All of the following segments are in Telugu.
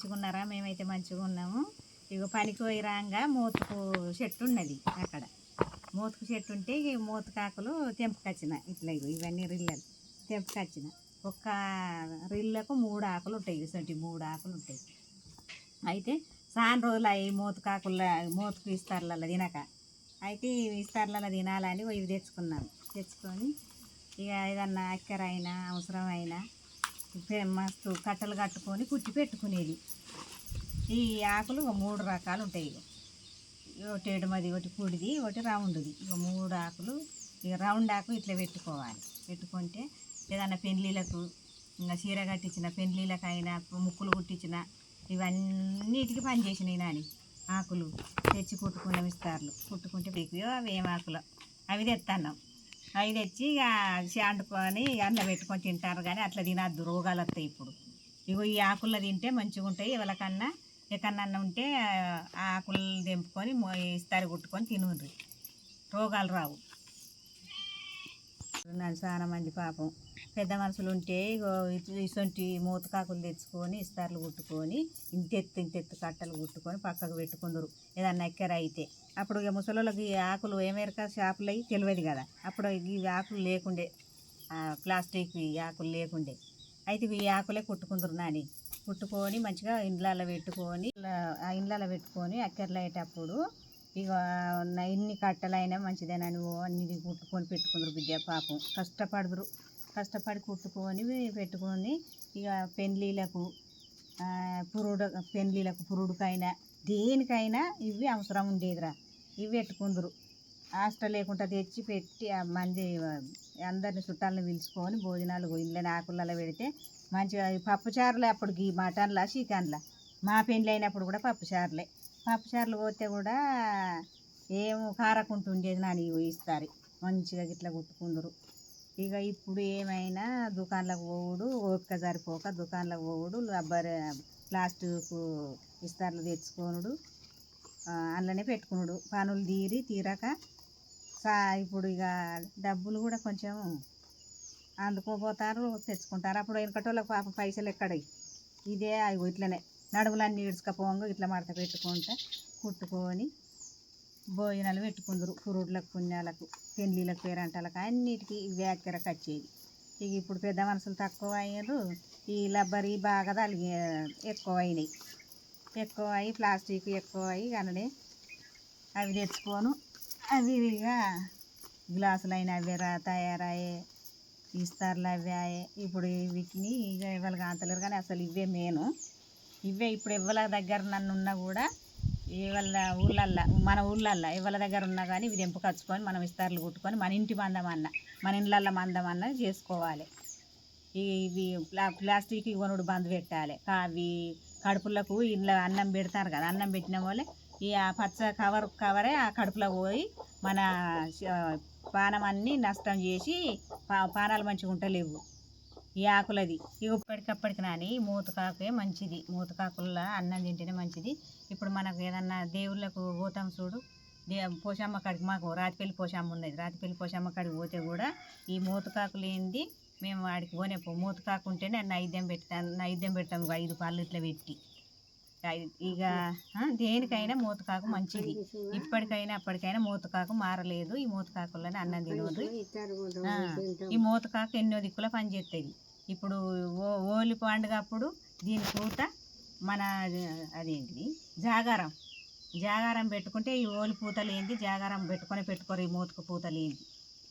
మంచిగా ఉన్నారా మేమైతే మంచిగా ఉన్నాము ఇక పనికి పోయి రాగా మూతకు చెట్టు ఉన్నది అక్కడ. మూతకు చెట్టు ఉంటే ఈ మూతకాకులు తెంపుకొచ్చిన ఇట్లా ఇగో ఇవన్నీ రిల్లలు. తెంపుకొచ్చిన. ఒక్క రిల్లకు మూడు ఆకులు ఉంటాయి ఇటువంటి మూడు ఆకులు ఉంటాయి. అయితే చాలా రోజులు అవి మూతకాకుల మూతకు ఇస్తారులలో తినక. అయితే ఈ ఇస్తారులలో తినాలని ఇవి తెచ్చుకున్నాను తెచ్చుకొని ఇక ఏదన్నా అక్కరైనా అవసరమైనా అవసరం అయినా మస్తు కట్టలు కట్టుకొని కుట్టి పెట్టుకునేది. ఈ ఆకులు ఒక మూడు రకాలు ఉంటాయి ఒకటి ఎడమది ఒకటి పొడిది ఒకటి రౌండ్ది. ఇక మూడు ఆకులు ఇక రౌండ్ ఆకు ఇట్లా పెట్టుకోవాలి. పెట్టుకుంటే ఏదైనా పెళ్ళిళ్ళకు ఇంకా చీర కట్టించిన పెళ్ళిళ్ళకైనా ముక్కులు కుట్టించిన ఇవన్నిటికీ పనిచేసినాయి నాని ఆకులు. తెచ్చి కుట్టుకున్న ఇస్తార్లు కుట్టుకుంటే అవి ఏం ఆకులు? అవి తెస్తున్నాం అవి తెచ్చి ఇక శాండుకొని అన్న పెట్టుకొని తింటారు కానీ అట్లా తినద్దు రోగాలు వస్తాయి ఇప్పుడు. ఇగో ఈ ఆకుల్లో తింటే మంచిగా ఉంటాయి ఎవరికన్నా ఎక్కడన్నా ఉంటే ఆ ఆకులు తెంపుకొని ఇస్తారు కుట్టుకొని తినుండ్రి రోగాలు రావు. చాలా మంది పాపం. పెద్ద మనుషులు ఉంటే ఇసొంటి ఇటువంటి మూతకాకులు తెచ్చుకొని ఇస్తార్లు కుట్టుకొని ఇంతెత్తు ఇంతెత్తు కట్టలు కుట్టుకొని పక్కకు పెట్టుకుందరు. ఏదన్నా ఎక్కర అయితే. అప్పుడు ఇక ముసలోళ్ళకి ఈ ఆకులు ఏమేరక షాపులు అయ్యి తెలియదు కదా. అప్పుడు ఈ ఆకులు లేకుండే ప్లాస్టిక్ ఈ ఆకులు లేకుండే. అయితే ఈ ఆకులే కుట్టుకుందరు నాని. కుట్టుకొని మంచిగా ఇండ్లలో పెట్టుకొని ఇలా ఆ ఇండ్లలో పెట్టుకొని అక్కర్లు అయ్యేటప్పుడు ఇక ఎన్ని కట్టలైనా మంచిదేనని అన్ని కుట్టుకొని పెట్టుకుందరు బిడ్డ పాపం. కష్టపడుదురు. కష్టపడి కుట్టుకొని పెట్టుకొని ఇక పెళ్ళిళ్ళకు పురుడు పెళ్ళిళ్ళకు పురుడుకైనా దేనికైనా ఇవి అవసరం ఉండేదిరా. ఇవి పెట్టుకుందరు. హాస్టల్ లేకుండా తెచ్చి పెట్టి మంది అందరిని చుట్టాలను పిలుచుకొని భోజనాలు ఇళ్ళని ఆకులలో పెడితే మంచిగా పప్పుచారులే అప్పుడు ఈ మటన్లా చికెన్లా. మా పెళ్ళి అయినప్పుడు కూడా పప్పుచారులే. పాపచారులు పోతే కూడా ఏం కారకుంటుండేది నాని ఇస్తారు మంచిగా గిట్లా కుట్టుకుందరు. ఇక ఇప్పుడు ఏమైనా దుకాణాలకు పోవుడు ఓపిక సరిపోక దుకాణాలకు పోవుడు రబ్బర్ ప్లాస్టిక్ ఇస్తార్లు తెచ్చుకోనుడు అందులోనే పెట్టుకునుడు. పనులు తీరి తీరక సా ఇప్పుడు ఇక డబ్బులు కూడా కొంచెం అందుకోపోతారు తెచ్చుకుంటారు. అప్పుడు వెనకటోళ్ళకి పాప పైసలు ఎక్కడవి ఇదే అవి ఇట్లనే. నడువులన్నీ ఇడుచుకపోంగా ఇట్లా మడత పెట్టుకుంటా కుట్టుకొని భోజనాలు పెట్టుకుందరు పురుడులకు పుణ్యాలకు పెళ్ళిళ్ళకు పేరంటాలకు అన్నిటికీ ఇవే అక్కరకు వచ్చేది ఇక ఇప్పుడు పెద్ద మనుషులు తక్కువ అయ్యారు ఈ లబ్బరి బాగా తలిగి ఎక్కువ అయినాయి. ఎక్కువ అయ్యి ప్లాస్టిక్ ఎక్కువ అయ్యి కనడే అవి తెచ్చుకోను. అవి ఇక గ్లాసులు అయిన అవి రా తయారయ్యే ఇస్తారులు అవి అయ్యే ఇప్పుడు వీటిని ఇక ఇవాళ అంతలేరు కానీ అసలు ఇవే మేను. ఇవే ఇప్పుడు ఇవ్వల దగ్గర నన్ను ఉన్నా కూడా ఇవాళ ఊళ్ళల్లో మన ఊళ్ళల్లో ఇవాళ దగ్గర ఉన్నా కానీ ఇవి తెంపుకొచ్చుకొని మనం విస్తారులు కుట్టుకొని మన ఇంటి మందం అన్న మన ఇళ్ళల్లో మందం అన్న చేసుకోవాలి. ఇవి ప్లా ప్లాస్టిక్ కొనుడు బంద్ పెట్టాలి. అవి కడుపులకు ఇంట్లో అన్నం పెడతారు కదా అన్నం పెట్టిన వాళ్ళే ఈ ఆ పచ్చ కవర్ కవరే ఆ కడుపులో పోయి మన పానం అన్నీ నష్టం చేసి పా- పానాలు మంచిగా ఉంటలేవు. ఈ ఆకులది. ఇక ఇప్పటికప్పటికి నాని మూతకాకే మంచిది. మూతకాకుల్లో అన్నం తింటేనే మంచిది. ఇప్పుడు మనకు ఏదన్నా దేవుళ్ళకు పోతాం చూడు. దే పోషమ్మ కాడికి మాకు రాతిపల్లి పోషమ్మ ఉన్నది. రాతిపల్లి పోషమ్మ కాడికి పోతే కూడా ఈ మూతకాకు లేనిది మేము వాడికి పోనే పో మూతకాకు ఉంటేనే నైద్యం పెడతాం నైద్యం పెడతాం ఐదు పళ్ళు ఇట్లా పెట్టి. ఇక దేనికైనా మూతకాకు మంచిది. ఇప్పటికైనా అప్పటికైనా మూతకాకు మారలేదు. ఈ మూతకాకులని అన్నం తినవద్దు ఆ, ఈ మూతకాకు ఎన్నో దిక్కుల పనిచేస్తుంది ఇప్పుడు ఓ ఓలి పండుగ అప్పుడు దీని పూత మన అదేంటిది? జాగారం. జాగారం పెట్టుకుంటే ఈ ఓలి పూతలు ఏంది? జాగారం పెట్టుకొని పెట్టుకోరు ఈ మూతకు పూతలు ఏంది?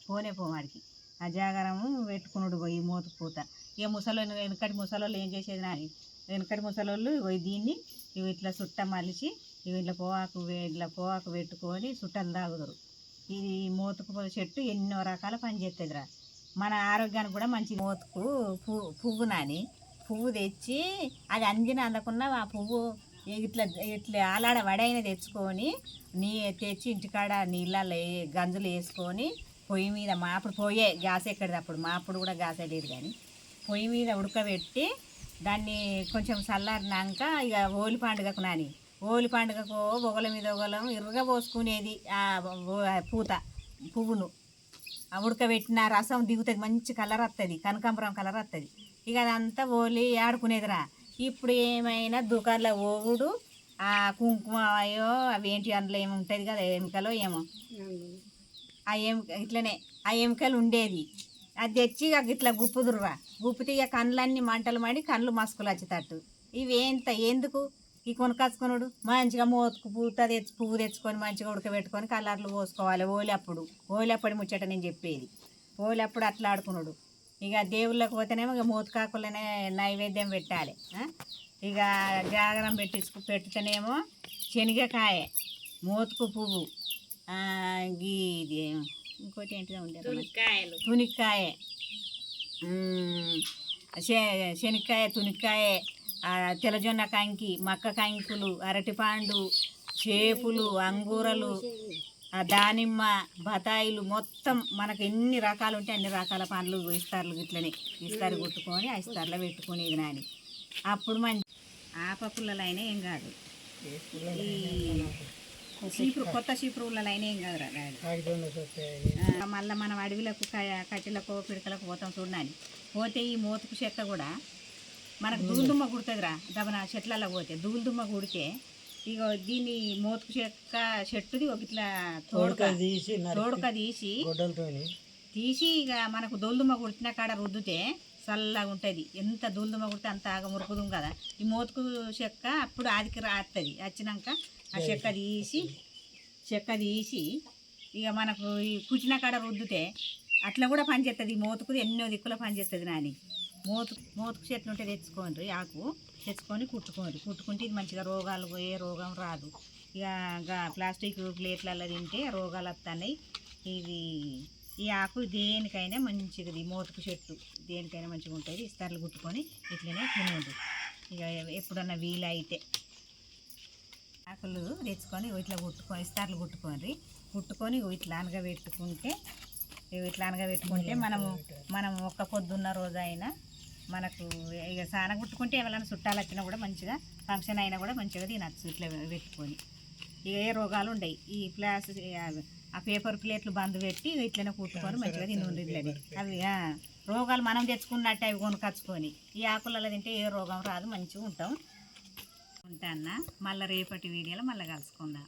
పోనే పోవాడికి ఆ జాగారము పెట్టుకున్నాడు ఈ మోతుకు పూత. ఇక ముసలోళ్ళు వెనకటి ముసలోళ్ళు ఏం చేసేది నాని వెనకటి ముసలోళ్ళు పోయి దీన్ని ఇవి ఇట్లా చుట్ట మలిచి ఇవి ఇట్లా పోవాకు ఇట్లా పోవాకు పెట్టుకొని చుట్టలు తాగుదరు. ఇది మూతకు చెట్టు ఎన్నో రకాల పని చేస్తుందిరా మన ఆరోగ్యానికి కూడా మంచి మోతుకు పువ్వు పువ్వు నాని. పువ్వు తెచ్చి అది అందిన అందకున్న ఆ పువ్వు ఇట్లా ఇట్లా అలాడ వడైన తెచ్చుకొని నీ తెచ్చి ఇంటికాడ నీళ్ళల్లో గంజులు వేసుకొని పొయ్యి మీద మా అప్పుడు పొయ్యే గ్యాస్ ఎక్కడిది అప్పుడు? మా అప్పుడు కూడా గ్యాస్ లేదు కానీ. పొయ్యి మీద ఉడకబెట్టి దాన్ని కొంచెం చల్లారినాక ఇక ఓలి పండుగకు నాని. ఓలి పండుగకు ఒగల మీద ఒగలం ఇరుగ పోసుకునేది ఆ పూత పువ్వును. ఉడకబెట్టిన రసం దిగుతుంది మంచి కలర్ వస్తుంది కనకాంబరం కలర్ వస్తుంది ఇక అదంతా ఓలి ఆడుకునేదిరా. ఇప్పుడు ఏమైనా దుకాణంలో ఓవుడు ఆ కుంకుమ అయ్యో అవి ఏంటి అందులో ఏమి ఉంటుంది కదా ఎముకలో ఏమో. ఆ ఎముక ఇట్లనే ఆ ఎముకలు ఉండేది. అది తెచ్చి ఇక ఇట్లా గుప్పుదురురా. గుప్పితే ఇక కళ్ళన్నీ మంటలు మాడి కళ్ళు మస్కులు వచ్చేటట్టు. ఇవి ఎంత ఎందుకు? ఈ కొనుకొచ్చుకున్నాడు. మంచిగా మోతుకు పూత తెచ్చి పువ్వు తెచ్చుకొని మంచిగా ఉడకబెట్టుకొని కలర్లు పోసుకోవాలి. ఓలప్పుడు ఓలప్పుడు ముచ్చట నేను చెప్పేది. ఓలప్పుడు అట్లా ఆడుకున్నాడు. ఇక దేవుళ్ళకి పోతేనేమో ఇక మోతుకాకులనే నైవేద్యం పెట్టాలి? ఇక జాగరం పెట్టించుకు పెట్టుతేనేమో శనగకాయ మోతుకు పువ్వు ఇది ఇంకోటి ఏంటిదో ఉండేది తునిక్కాయ. శనక్కాయ తునిక్కాయ ఆ, తెల్లజొన్న కంకి మక్క కంకులు అరటిపండు చేపులు అంగూరలు దానిమ్మ బతాయిలు మొత్తం మనకు ఎన్ని రకాలు ఉంటే అన్ని రకాల పండ్లు ఇస్తార్లు ఇట్లనే. ఇస్తారు కొట్టుకొని ఆ ఇస్తార్లో పెట్టుకునేది నాని అప్పుడు మంచి ఆప పుల్లలైనా ఏం కాదు. ఈ చీపురు కొత్త చీపురులైనా ఏం డాడీ మళ్ళీ మనం అడవిలకు కట్టెలకు పిడకలకు పోతాం చూడాలి పోతే ఈ మోతుకు చెక్క కూడా మనకు దూల్దుమ్మ కుడుతుందిరా. దబన చెట్లలో పోతే దూల్దుమ్మ కుడితే ఇక దీన్ని మోతుకు చెక్క చెట్టుది ఒక ఇట్లా తోడుక తీసి తోడుక తీసి తీసి ఇక మనకు దూల్దుమ్మ కుడిచిన కాడ రుద్దుతే చల్లగా ఉంటుంది. ఎంత దూల్దుమ్మ కుడితే అంత ఆగ మురుకుదు కదా. ఈ మోతుకు చెక్క అప్పుడు ఆదికి రాస్తుంది వచ్చినాక ఆ చెక్క తీసి చెక్క తీసి ఇక మనకు ఈ కుచిన కాడ రుద్దుతే అట్లా కూడా పనిచేస్తుంది ఈ మోతుకు ఎన్నో దిక్కుల పనిచేస్తుంది నాని. మోతు మోతుకు చెట్లు ఉంటే తెచ్చుకోండి ఆకు తెచ్చుకొని కుట్టుకోండి కుట్టుకుంటే ఇది మంచిగా రోగాలు ఏ రోగం రాదు. ఇక ప్లాస్టిక్ ప్లేట్లలో తింటే రోగాలు వస్తున్నాయి ఇది ఈ ఆకు దేనికైనా మంచిది మోతుకు చెట్టు దేనికైనా మంచిగా ఉంటుంది. ఇస్తారులు కుట్టుకొని ఇట్లనే తినండి ఇక ఎప్పుడన్నా వీలైతే ఆకులు తెచ్చుకొని ఇట్లా కుట్టుకొని ఇస్తారులు కుట్టుకొని కుట్టుకొని ఇట్లా అనగబెట్టుకుంటే ఇవి ఇట్లా అనగా పెట్టుకుంటే మనము మనం ఒక్క పొద్దున్న రోజు అయినా మనకు ఇక సాన కుట్టుకుంటే ఎవరైనా చుట్టాలు వచ్చినా కూడా మంచిగా ఫంక్షన్ అయినా కూడా మంచిగా తినచ్చు ఇట్లా పెట్టుకొని. ఇక ఏ రోగాలు ఉండయి. ఈ ప్లాస్ ఆ పేపర్ ప్లేట్లు బంద్ పెట్టి ఇట్లనే కుట్టుకొని మంచిగా తిని ఇట్లని అవి రోగాలు మనం తెచ్చుకున్నట్టు అవి కొనుకొచ్చుకొని. ఈ ఆకులలో తింటే ఏ రోగం రాదు మంచిగా ఉంటాం. ఉంటా అన్న. మళ్ళీ రేపటి వీడియోలో మళ్ళీ కలుసుకుందాం.